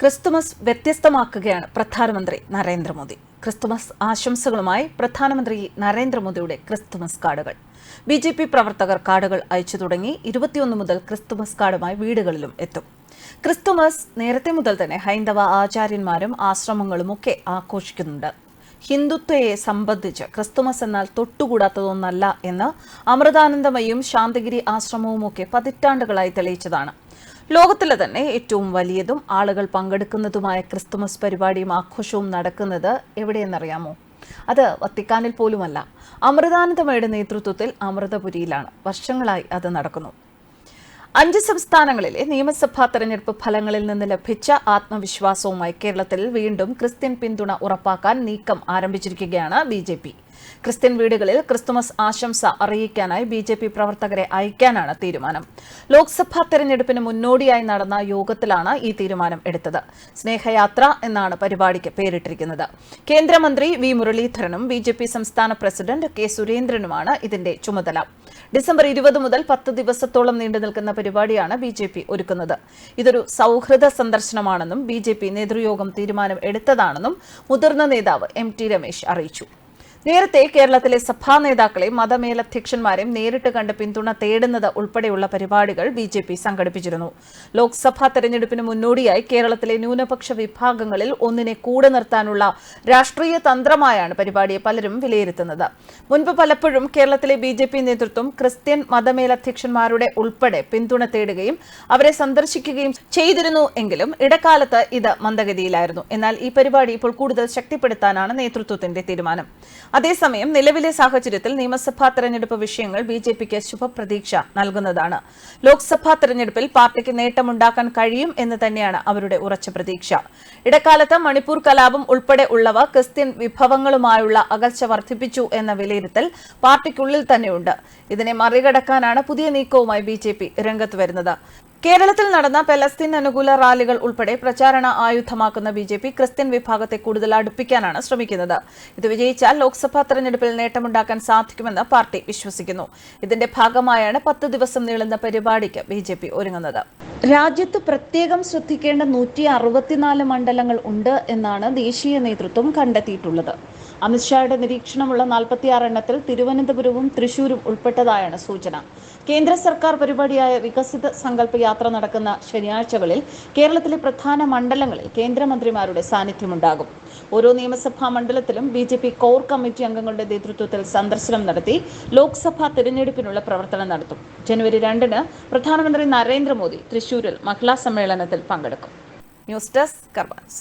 Christmas വ്യത്യസ്തമാക്കുകയാണ് പ്രധാനമന്ത്രി Narendra Modi. Christmas ആശംസകളുമായി പ്രധാനമന്ത്രി നരേന്ദ്രമോദിയുടെ ക്രിസ്തുമസ് കാർഡുകൾ. ബി ജെ പി പ്രവർത്തകർ കാർഡുകൾ അയച്ചു തുടങ്ങി ഇരുപത്തിയൊന്ന് മുതൽ ക്രിസ്തുമസ് കാർഡുമായി വീടുകളിലും എത്തും. ക്രിസ്തുമസ് നേരത്തെ മുതൽ തന്നെ ഹൈന്ദവ ആചാര്യന്മാരും ആശ്രമങ്ങളുമൊക്കെ ആഘോഷിക്കുന്നുണ്ട്. ഹിന്ദുത്വയെ സംബന്ധിച്ച് ക്രിസ്തുമസ് എന്നാൽ തൊട്ടുകൂടാത്തതൊന്നല്ല എന്ന് അമൃതാനന്ദമയും ശാന്തഗിരി ആശ്രമവുമൊക്കെ പതിറ്റാണ്ടുകളായി തെളിയിച്ചതാണ്. ലോകത്തിലെ തന്നെ ഏറ്റവും വലിയതും ആളുകൾ പങ്കെടുക്കുന്നതുമായ ക്രിസ്തുമസ് പരിപാടിയും ആഘോഷവും നടക്കുന്നത് എവിടെയെന്നറിയാമോ? അത് വത്തിക്കാനിൽ പോലുമല്ല. അമൃതാനന്ദമയുടെ നേതൃത്വത്തിൽ അമൃതപുരിയിലാണ്. വർഷങ്ങളായി അത് നടക്കുന്നു. അഞ്ച് സംസ്ഥാനങ്ങളിലെ നിയമസഭാ തെരഞ്ഞെടുപ്പ് ഫലങ്ങളിൽ നിന്ന് ലഭിച്ച ആത്മവിശ്വാസവുമായി കേരളത്തിൽ വീണ്ടും ക്രിസ്ത്യൻ പിന്തുണ ഉറപ്പാക്കാൻ നീക്കം ആരംഭിച്ചിരിക്കുകയാണ് ബി ക്രിസ്ത്യൻ വീടുകളിൽ ക്രിസ്തുമസ് ആശംസ അറിയിക്കാനായി ബി ജെ പി പ്രവർത്തകരെ അയക്കാനാണ് തീരുമാനം. ലോക്സഭാ തെരഞ്ഞെടുപ്പിന് മുന്നോടിയായി നടന്ന യോഗത്തിലാണ് ഈ തീരുമാനം എടുത്തത്. സ്നേഹയാത്ര എന്നാണ് പരിപാടിക്ക് പേരിട്ടിരിക്കുന്നത്. കേന്ദ്രമന്ത്രി വി മുരളീധരനും ബി ജെ പി സംസ്ഥാന പ്രസിഡന്റ് കെ സുരേന്ദ്രനുമാണ് ഇതിന്റെ ചുമതല. ഡിസംബർ ഇരുപത് മുതൽ പത്ത് ദിവസത്തോളം നീണ്ടു നിൽക്കുന്ന പരിപാടിയാണ് ബി ജെ പി ഒരുക്കുന്നത്. ഇതൊരു സൗഹൃദ സന്ദർശനമാണെന്നും ബി ജെ പി നേതൃയോഗം തീരുമാനം എടുത്തതാണെന്നും മുതിർന്ന നേതാവ് എം ടി രമേശ് അറിയിച്ചു. നേരത്തെ കേരളത്തിലെ സഭാ നേതാക്കളെ മതമേലധ്യക്ഷന്മാരെയും നേരിട്ട് കണ്ട് പിന്തുണ തേടുന്നത് ഉൾപ്പെടെയുള്ള പരിപാടികൾ ബി ജെ പി സംഘടിപ്പിച്ചിരുന്നു. ലോക്സഭാ തെരഞ്ഞെടുപ്പിന് മുന്നോടിയായി കേരളത്തിലെ ന്യൂനപക്ഷ വിഭാഗങ്ങളിൽ ഒന്നിനെ കൂടെ നിർത്താനുള്ള രാഷ്ട്രീയ തന്ത്രമായാണ് പരിപാടിയെ പലരും വിലയിരുത്തുന്നത്. മുൻപ് പലപ്പോഴും കേരളത്തിലെ ബി ജെ പി നേതൃത്വം ക്രിസ്ത്യൻ മതമേലധ്യക്ഷന്മാരുടെ ഉൾപ്പെടെ പിന്തുണ തേടുകയും അവരെ സന്ദർശിക്കുകയും ചെയ്തിരുന്നു എങ്കിലും ഇടക്കാലത്ത് ഇത് മന്ദഗതിയിലായിരുന്നു. എന്നാൽ ഈ പരിപാടി ഇപ്പോൾ കൂടുതൽ ശക്തിപ്പെടുത്താനാണ് നേതൃത്വത്തിന്റെ തീരുമാനം. അതേസമയം നിലവിലെ സാഹചര്യത്തിൽ നിയമസഭാ തെരഞ്ഞെടുപ്പ് വിഷയങ്ങൾ ബി ജെ പിക്ക് ശുഭപ്രതീക്ഷ നൽകുന്നതാണ്. ലോക്സഭാ തെരഞ്ഞെടുപ്പിൽ പാർട്ടിക്ക് നേട്ടമുണ്ടാക്കാൻ കഴിയും എന്ന് തന്നെയാണ് അവരുടെ ഉറച്ച പ്രതീക്ഷ. ഇടക്കാലത്ത് മണിപ്പൂർ കലാപം ഉൾപ്പെടെ ഉള്ളവ ക്രിസ്ത്യൻ വിഭവങ്ങളുമായുള്ള അകൽച്ച വർദ്ധിപ്പിച്ചു എന്ന വിലയിരുത്തൽ പാർട്ടിക്കുള്ളിൽ തന്നെയുണ്ട്. ഇതിനെ മറികടക്കാനാണ് പുതിയ നീക്കവുമായി ബി രംഗത്ത് വരുന്നത്. കേരളത്തിൽ നടന്ന പലസ്തീൻ അനുകൂല റാലികൾ ഉൾപ്പെടെ പ്രചാരണ ആയുധമാക്കുന്ന ബി ജെ പി ക്രിസ്ത്യൻ വിഭാഗത്തെ കൂടുതൽ അടുപ്പിക്കാനാണ് ശ്രമിക്കുന്നത്. ഇത് വിജയിച്ചാൽ ലോക്സഭാ തെരഞ്ഞെടുപ്പിൽ നേട്ടമുണ്ടാക്കാൻ സാധിക്കുമെന്ന് പാർട്ടി വിശ്വസിക്കുന്നു. ഇതിന്റെ ഭാഗമായാണ് പത്ത് ദിവസം നീളുന്ന പരിപാടിക്ക് ബി ജെ പി ഒരുങ്ങുന്നത്. രാജ്യത്ത് പ്രത്യേകം ശ്രദ്ധിക്കേണ്ട നൂറ്റി അറുപത്തിനാല് മണ്ഡലങ്ങൾ ഉണ്ട് എന്നാണ് ദേശീയ നേതൃത്വം കണ്ടെത്തിയിട്ടുള്ളത്. അമിത്ഷായുടെ നിരീക്ഷണമുള്ള നാൽപ്പത്തിയാറ് എണ്ണത്തിൽ തിരുവനന്തപുരവും തൃശൂരും ഉൾപ്പെട്ടതായാണ് സൂചന. കേന്ദ്ര സർക്കാർ പരിപാടിയായ വികസിത സങ്കല്പ യാത്ര നടക്കുന്ന ശനിയാഴ്ചകളിൽ കേരളത്തിലെ പ്രധാന മണ്ഡലങ്ങളിൽ കേന്ദ്രമന്ത്രിമാരുടെ സാന്നിധ്യമുണ്ടാകും. ഓരോ നിയമസഭാ മണ്ഡലത്തിലും B J P core committee അംഗങ്ങളുടെ നേതൃത്വത്തിൽ സന്ദർശനം നടത്തി ലോക്സഭാ തിരഞ്ഞെടുപ്പിനുള്ള പ്രവർത്തനം നടത്തും. ജനുവരി രണ്ടിന് പ്രധാനമന്ത്രി നരേന്ദ്രമോദി തൃശൂരിൽ മഹിളാ സമ്മേളനത്തിൽ പങ്കെടുക്കും. News desk കർബാൻസ്